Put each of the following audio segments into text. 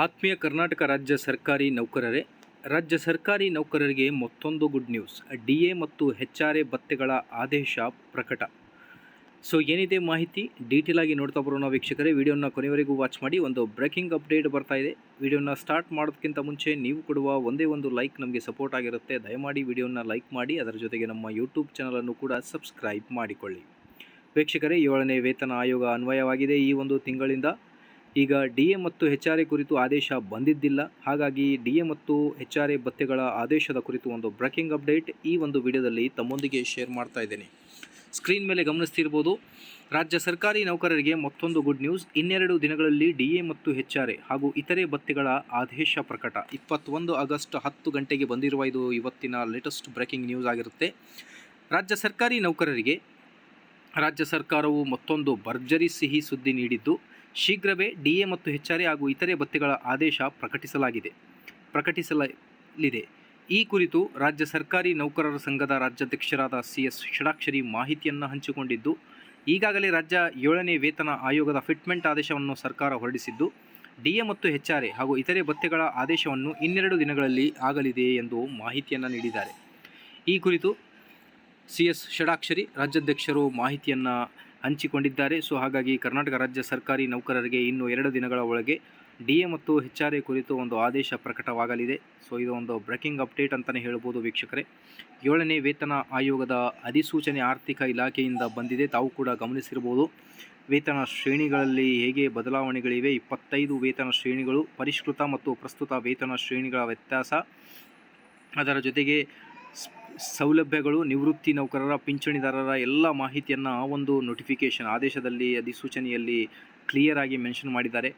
ಆತ್ಮೀಯ ಕರ್ನಾಟಕ ರಾಜ್ಯ ಸರ್ಕಾರಿ ನೌಕರರೇ, ರಾಜ್ಯ ಸರ್ಕಾರಿ ನೌಕರರಿಗೆ ಮತ್ತೊಂದು ಗುಡ್ ನ್ಯೂಸ್ ಡಿ ಎ ಮತ್ತು ಹೆಚ್ ಆರ್ ಎ ಭತ್ತೆಗಳ ಆದೇಶ ಪ್ರಕಟ. ಸೊ ಏನಿದೆ ಮಾಹಿತಿ? ಡೀಟೇಲ್ ಆಗಿ ನೋಡ್ತಾ ಬರೋಣ ವೀಕ್ಷಕರೇ. ವಿಡಿಯೋನ ಕೊನೆವರೆಗೂ ವಾಚ್ ಮಾಡಿ. ಒಂದು ಬ್ರೇಕಿಂಗ್ ಅಪ್ಡೇಟ್ ಬರ್ತಾ ಇದೆ. ವಿಡಿಯೋನ ಸ್ಟಾರ್ಟ್ ಮಾಡೋದಕ್ಕಿಂತ ಮುಂಚೆ ನೀವು ಕೊಡುವ ಒಂದೇ ಒಂದು ಲೈಕ್ ನಮಗೆ ಸಪೋರ್ಟ್ ಆಗಿರುತ್ತೆ. ದಯಮಾಡಿ ವಿಡಿಯೋನ ಲೈಕ್ ಮಾಡಿ. ಅದರ ಜೊತೆಗೆ ನಮ್ಮ ಯೂಟ್ಯೂಬ್ ಚಾನಲನ್ನು ಕೂಡ ಸಬ್ಸ್ಕ್ರೈಬ್ ಮಾಡಿಕೊಳ್ಳಿ. ವೀಕ್ಷಕರೇ, ಏಳನೇ ವೇತನ ಆಯೋಗ ಅನ್ವಯವಾಗಿದೆ ಈ ಒಂದು ತಿಂಗಳಿಂದ. ಈಗ ಡಿ ಎ ಮತ್ತು ಎಚ್ ಆರ್ ಎ ಕುರಿತು ಆದೇಶ ಬಂದಿದ್ದಿಲ್ಲ. ಹಾಗಾಗಿ ಡಿ ಎ ಮತ್ತು ಎಚ್ ಆರ್ ಎ ಭತ್ಯೆಗಳ ಆದೇಶದ ಕುರಿತು ಒಂದು ಬ್ರೇಕಿಂಗ್ ಅಪ್ಡೇಟ್ ಈ ಒಂದು ವಿಡಿಯೋದಲ್ಲಿ ತಮ್ಮೊಂದಿಗೆ ಶೇರ್ ಮಾಡ್ತಾ ಇದ್ದೇನೆ. ಸ್ಕ್ರೀನ್ ಮೇಲೆ ಗಮನಿಸ್ತಿರ್ಬೋದು. ರಾಜ್ಯ ಸರ್ಕಾರಿ ನೌಕರರಿಗೆ ಮತ್ತೊಂದು ಗುಡ್ ನ್ಯೂಸ್ ಇನ್ನೆರಡು ದಿನಗಳಲ್ಲಿ ಡಿ ಎ ಮತ್ತು ಎಚ್ ಆರ್ ಎ ಹಾಗೂ ಇತರೆ ಭತ್ಯೆಗಳ ಆದೇಶ ಪ್ರಕಟ. ಇಪ್ಪತ್ತೊಂದು ಆಗಸ್ಟ್ ಹತ್ತು ಗಂಟೆಗೆ ಬಂದಿರುವ ಇದು ಇವತ್ತಿನ ಲೇಟೆಸ್ಟ್ ಬ್ರೇಕಿಂಗ್ ನ್ಯೂಸ್ ಆಗಿರುತ್ತೆ. ರಾಜ್ಯ ಸರ್ಕಾರಿ ನೌಕರರಿಗೆ, ರಾಜ್ಯ ಸರ್ಕಾರವು ಮತ್ತೊಂದು ಭರ್ಜರಿ ಸಿಹಿ ಸುದ್ದಿ ನೀಡಿದ್ದು ಶೀಘ್ರವೇ ಡಿಎ ಮತ್ತು ಹೆಚ್ಚಾರಿ ಹಾಗೂ ಇತರೆ ಭತ್ಯೆಗಳ ಆದೇಶ ಪ್ರಕಟಿಸಲಾಗಿದೆ. ಪ್ರಕಟಿಸಲಿದೆ. ಈ ಕುರಿತು ರಾಜ್ಯ ಸರ್ಕಾರಿ ನೌಕರರ ಸಂಘದ ರಾಜ್ಯಾಧ್ಯಕ್ಷರಾದ ಸಿ ಎಸ್ ಷಡಾಕ್ಷರಿ ಮಾಹಿತಿಯನ್ನು ಹಂಚಿಕೊಂಡಿದ್ದು, ಈಗಾಗಲೇ ರಾಜ್ಯ ಏಳನೇ ವೇತನ ಆಯೋಗದ ಫಿಟ್ಮೆಂಟ್ ಆದೇಶವನ್ನು ಸರ್ಕಾರ ಹೊರಡಿಸಿದ್ದು, ಡಿಎ ಮತ್ತು ಹೆಚ್ಚಾರೆ ಹಾಗೂ ಇತರೆ ಭತ್ಯೆಗಳ ಆದೇಶವನ್ನು ಇನ್ನೆರಡು ದಿನಗಳಲ್ಲಿ ಆಗಲಿದೆ ಎಂದು ಮಾಹಿತಿಯನ್ನು ನೀಡಿದ್ದಾರೆ. ಈ ಕುರಿತು ಸಿ ಎಸ್ ಷಡಾಕ್ಷರಿ ರಾಜ್ಯಾಧ್ಯಕ್ಷರು ಮಾಹಿತಿಯನ್ನು ಹಂಚಿಕೊಂಡಿದ್ದಾರೆ. ಸೊ, ಹಾಗಾಗಿ ಕರ್ನಾಟಕ ರಾಜ್ಯ ಸರ್ಕಾರಿ ನೌಕರರಿಗೆ ಇನ್ನು ಎರಡು ದಿನಗಳ ಒಳಗೆ ಡಿ ಎ ಮತ್ತು ಎಚ್ ಆರ್ ಎ ಕುರಿತು ಒಂದು ಆದೇಶ ಪ್ರಕಟವಾಗಲಿದೆ. ಸೊ, ಇದು ಒಂದು ಬ್ರೇಕಿಂಗ್ ಅಪ್ಡೇಟ್ ಅಂತಲೇ ಹೇಳ್ಬೋದು ವೀಕ್ಷಕರೇ. ಏಳನೇ ವೇತನ ಆಯೋಗದ ಅಧಿಸೂಚನೆ ಆರ್ಥಿಕ ಇಲಾಖೆಯಿಂದ ಬಂದಿದೆ. ತಾವು ಕೂಡ ಗಮನಿಸಿರ್ಬೋದು. ವೇತನ ಶ್ರೇಣಿಗಳಲ್ಲಿ ಹೇಗೆ ಬದಲಾವಣೆಗಳಿವೆ? ಇಪ್ಪತ್ತೈದು ವೇತನ ಶ್ರೇಣಿಗಳು, ಪರಿಷ್ಕೃತ ಮತ್ತು ಪ್ರಸ್ತುತ ವೇತನ ಶ್ರೇಣಿಗಳ ವ್ಯತ್ಯಾಸ. ಅದರ ಜೊತೆಗೆ ಸೌಲಭ್ಯಗಳು, ನಿವೃತ್ತಿ ನೌಕರರ, ಪಿಂಚಣಿದಾರರ ಎಲ್ಲ ಮಾಹಿತಿಯನ್ನು ಆ ಒಂದು ನೋಟಿಫಿಕೇಷನ್ ಆದೇಶದಲ್ಲಿ, ಅಧಿಸೂಚನೆಯಲ್ಲಿ ಕ್ಲಿಯರ್ ಆಗಿ ಮೆನ್ಷನ್ ಮಾಡಿದ್ದಾರೆ.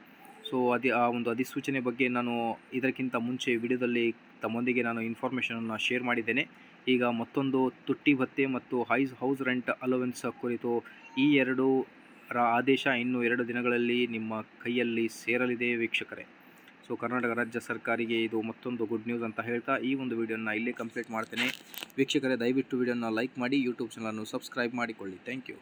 ಸೊ ಅದೇ ಆ ಒಂದು ಅಧಿಸೂಚನೆ ಬಗ್ಗೆ ನಾನು ಇದಕ್ಕಿಂತ ಮುಂಚೆ ವಿಡಿಯೋದಲ್ಲಿ ತಮ್ಮೊಂದಿಗೆ ನಾನು ಇನ್ಫಾರ್ಮೇಷನನ್ನು ಶೇರ್ ಮಾಡಿದ್ದೇನೆ. ಈಗ ಮತ್ತೊಂದು ತುಟ್ಟಿ ಭತ್ತೆ ಮತ್ತು ಹೈಸ್ ಹೌಸ್ ರೆಂಟ್ ಅಲೋವೆನ್ಸ್ ಕುರಿತು ಈ ಎರಡು ರ ಆದೇಶ ಇನ್ನು ಎರಡು ದಿನಗಳಲ್ಲಿ ನಿಮ್ಮ ಕೈಯಲ್ಲಿ ಸೇರಲಿದೆ ವೀಕ್ಷಕರೇ. ಸೊ ಕರ್ನಾಟಕ ರಾಜ್ಯ ಸರ್ಕಾರಿಗೆ ಇದು ಮತ್ತೊಂದು ಗುಡ್ ನ್ಯೂಸ್ ಅಂತ ಹೇಳ್ತಾ ಈ ಒಂದು ವಿಡಿಯೋನ ಇಲ್ಲೇ ಕಂಪ್ಲೀಟ್ ಮಾಡ್ತೇನೆ. ವೀಕ್ಷಕರೇ, ದಯವಿಟ್ಟು ವಿಡಿಯೋನ ಲೈಕ್ ಮಾಡಿ ಯೂಟ್ಯೂಬ್ ಚಾನಲನ್ನು ಸಬ್ಸ್ಕ್ರೈಬ್ ಮಾಡಿಕೊಳ್ಳಿ. Thank you